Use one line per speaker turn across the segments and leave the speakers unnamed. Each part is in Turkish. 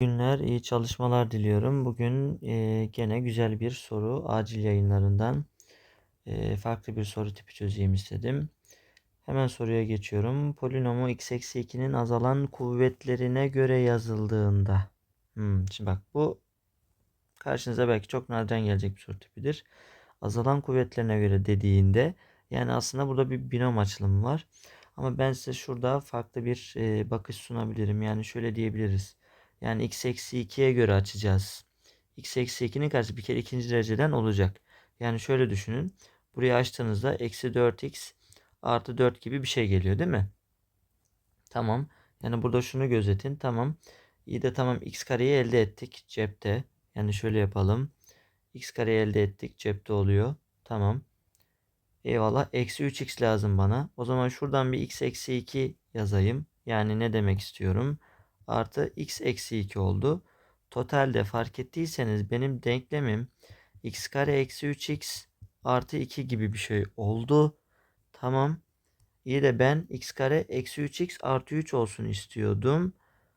günler, iyi çalışmalar diliyorum. Bugün e, gene güzel bir soru acil yayınlarından e, farklı bir soru tipi çözeyim istedim. Hemen soruya geçiyorum. Polinomu x eksi 2'nin azalan kuvvetlerine göre yazıldığında. Hmm, şimdi bak bu karşınıza belki çok nadiren gelecek bir soru tipidir. Azalan kuvvetlerine göre dediğinde yani aslında burada bir binom açılımı var. Ama ben size şurada farklı bir e, bakış sunabilirim. Yani şöyle diyebiliriz. Yani x eksi 2'ye göre açacağız. x eksi 2'nin karşısı bir kere ikinci dereceden olacak. Yani şöyle düşünün. Burayı açtığınızda eksi 4x artı 4 gibi bir şey geliyor değil mi? Tamam. Yani burada şunu gözetin. Tamam. İyi de tamam x kareyi elde ettik cepte. Yani şöyle yapalım. x kareyi elde ettik cepte oluyor. Tamam. Eyvallah. Eksi 3x lazım bana. O zaman şuradan bir x eksi 2 yazayım. Yani ne demek istiyorum? Artı x eksi 2 oldu. Totalde fark ettiyseniz benim denklemim x kare eksi 3x artı 2 gibi bir şey oldu. Tamam. İyi de ben x kare eksi 3x artı 3 olsun istiyordum.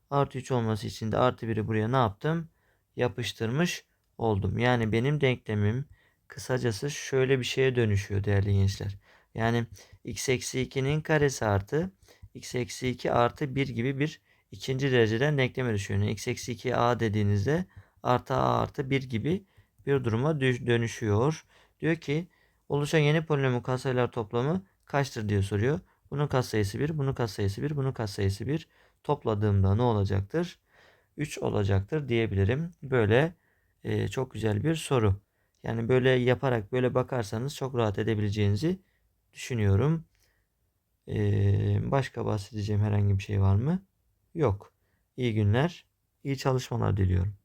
Artı 3 olması için de artı 1'i buraya ne yaptım? Yapıştırmış oldum. Yani benim denklemim kısacası şöyle bir şeye dönüşüyor değerli gençler. Yani x eksi 2'nin karesi artı x eksi 2 artı 1 gibi bir ikinci dereceden denkleme düşüyor. Yani x eksi 2 a dediğinizde artı a artı 1 gibi bir duruma dönüşüyor. Diyor ki oluşan yeni polinomun katsayılar toplamı kaçtır diye soruyor. Bunun katsayısı 1, bunun katsayısı 1, bunun katsayısı 1. Topladığımda ne olacaktır? 3 olacaktır diyebilirim. Böyle e, çok güzel bir soru. Yani böyle yaparak böyle bakarsanız çok rahat edebileceğinizi düşünüyorum. Ee, başka bahsedeceğim herhangi bir şey var mı? Yok. İyi günler, iyi çalışmalar diliyorum.